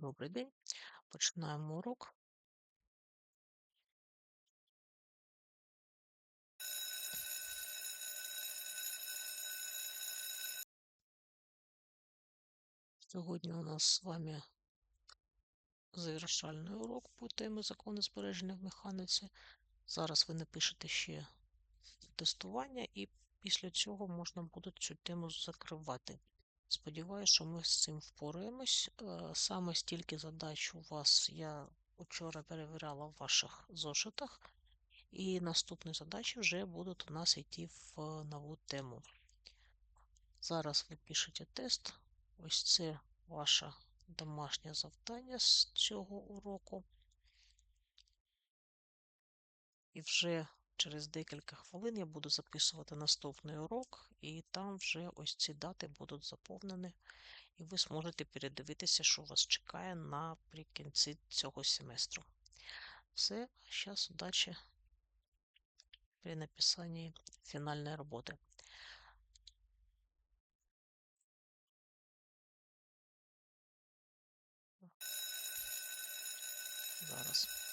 Добрий день. Починаємо урок. Сьогодні у нас з вами завершальний урок по темі закони збереження в механіці. Зараз ви напишете ще тестування, і після цього можна буде цю тему закривати. Сподіваюся, що ми з цим впораємось. Е, Саме стільки задач у вас я вчора перевіряла в ваших зошитах, і наступні задачі вже будуть у нас йти в нову тему. Зараз ви пишете тест. Ось це ваше домашнє завдання з цього уроку. І вже через декілька хвилин я буду записувати наступний урок, і там вже ось ці дати будуть заповнені, і ви зможете передивитися, що вас чекає наприкінці цього семестру. Все, зараз удачі при написанні фінальної роботи. Зараз.